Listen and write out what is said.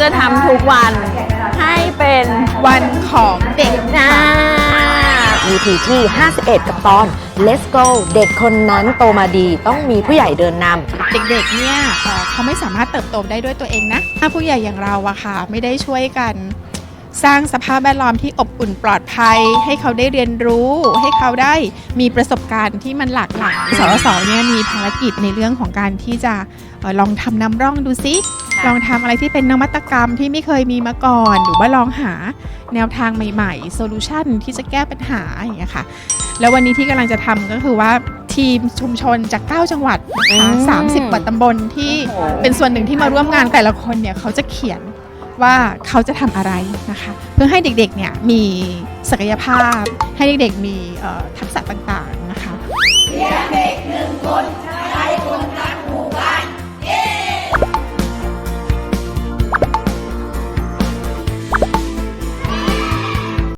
จะทำทุกวันให้เป็นวันของเด็กนะ EP ที่ 51 กับตอน Let's go เด็กคนนั้นโตมาดีต้องมีผู้ใหญ่เดินนำ เด็กๆ เนี่ยเอ่อเขาไม่สามารถเติบโตได้ด้วยตัวเองนะ ถ้าผู้ใหญ่อย่างเราอะค่ะ ไม่ได้ช่วยกัน สร้างสภาพแวดล้อมที่อบอุ่นปลอดภัย ให้เขาได้เรียนรู้ ให้เขาได้มีประสบการณ์ที่มันหลากหลายสสเนี่ยมีภารกิจในเรื่องของการที่จะเอ่อลองทำนำร่องดูซิ ลองทำอะไรที่เป็นนวัตกรรมที่ไม่เคยมีมาก่อน หรือว่าลองหาแนวทางใหม่ๆโซลูชันที่จะแก้ปัญหาอย่างเงี้ยค่ะ แล้ววันนี้ที่กำลังจะทำก็คือว่าทีมชุมชนจาก 9 จังหวัดนะคะอืม30 กว่าตำบลที่เป็นส่วนหนึ่งที่มาร่วมงานแต่ละคนเนี่ยเขาจะเขียนว่าเขาจะทำอะไรนะคะ เพื่อให้เด็กๆเนี่ยมีศักยภาพให้เด็กๆมีเอ่อทักษะต่าง